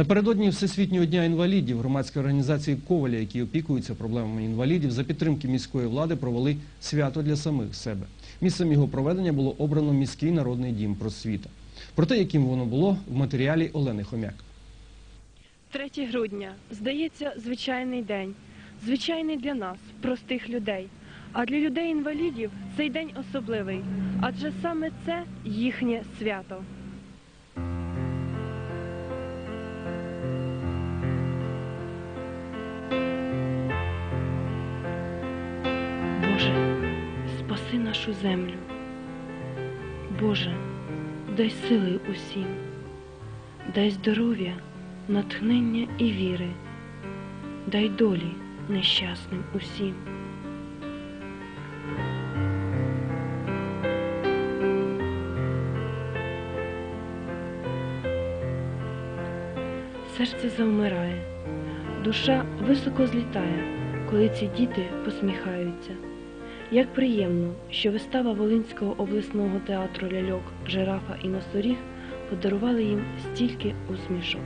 Напередодні Всесвітнього дня інвалідів громадської організації Коваля, які опікуються проблемами інвалідів, за підтримки міської влади провели свято для самих себе. Місцем його проведення було обрано міський народний дім просвіта. Про те, яким воно було, в матеріалі Олени Хомяк. 3 грудня здається звичайний день, звичайний для нас, простих людей. А для людей-інвалідів цей день особливий, адже саме це їхнє свято. Боже, спаси нашу землю. Боже, дай сили усім, дай здоров'я натхнення і віри, дай долі нещасним усім. Серце завмирає, душа високо злітає, коли ці діти посміхаються. Як приємно, що вистава Волинського обласного театру ляльок Жирафа і носоріг подарували їм стільки усмішок.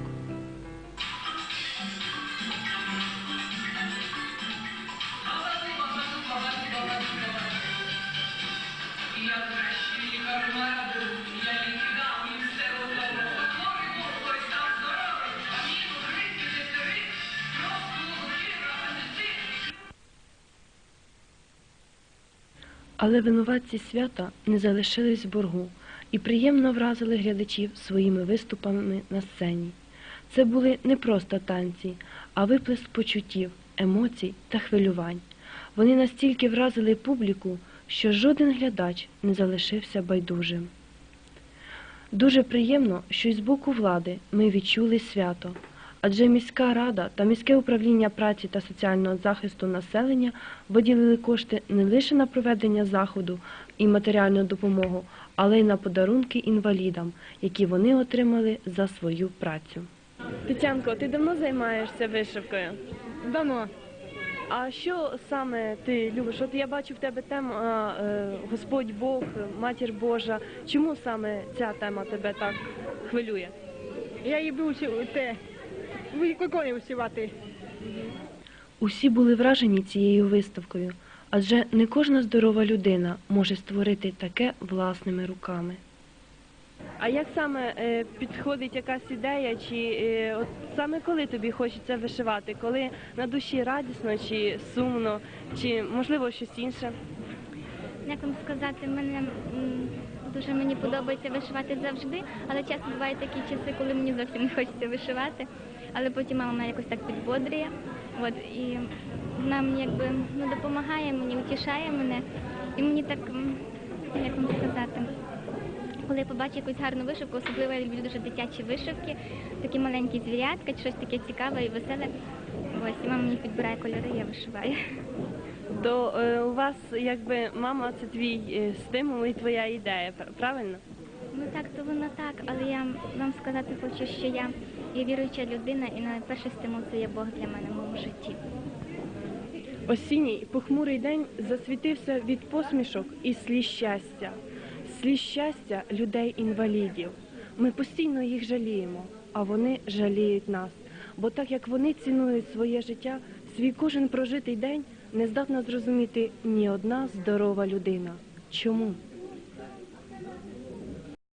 Але винуватці свята не залишились в боргу і приємно вразили глядачів своїми виступами на сцені. Це були не просто танці, а виплеск почуттів, емоцій та хвилювань. Вони настільки вразили публіку, що жоден глядач не залишився байдужим. Дуже приємно, що й з боку влади ми відчули свято, адже міська рада та міське управління праці та соціального захисту населення виділили кошти не лише на проведення заходу і матеріальну допомогу, але й на подарунки інвалідам, які вони отримали за свою працю. Тетянко, ти давно займаєшся вишивкою? Давно. А що саме ти любиш? От я бачу в тебе тема е, Господь Бог, Матір Божа. Чому саме ця тема тебе так хвилює? Я люблю те, викони усівати. Усі були вражені цією виставкою, адже не кожна здорова людина може створити таке власними руками. А як саме е, підходить якась ідея, чи е, от саме коли тобі хочеться вишивати? Коли на душі радісно, чи сумно, чи можливо щось інше? Як вам сказати, мене м, дуже мені подобається вишивати завжди, але часто бувають такі часи, коли мені зовсім не хочеться вишивати. Але потім мама мене якось так підбодрює. От, і вона мені якби ну, допомагає мені, утішає мене. І мені так, як вам сказати, коли я побачу якусь гарну вишивку, особливо я люблю дуже дитячі вишивки, такі маленькі звірятка, чи щось таке цікаве і веселе. Ось, і мама мені підбирає кольори, я вишиваю. То е, у вас якби мама це твій е, стимул і твоя ідея, правильно? Ну так, то воно так, але я вам сказати хочу, що я є віруюча людина, і найперший стимул є Бог для мене в моєму житті. Осінній похмурий день засвітився від посмішок і сліз щастя, сліз щастя людей-інвалідів. Ми постійно їх жаліємо, а вони жаліють нас. Бо так як вони цінують своє життя, свій кожен прожитий день не здатна зрозуміти ні одна здорова людина. Чому?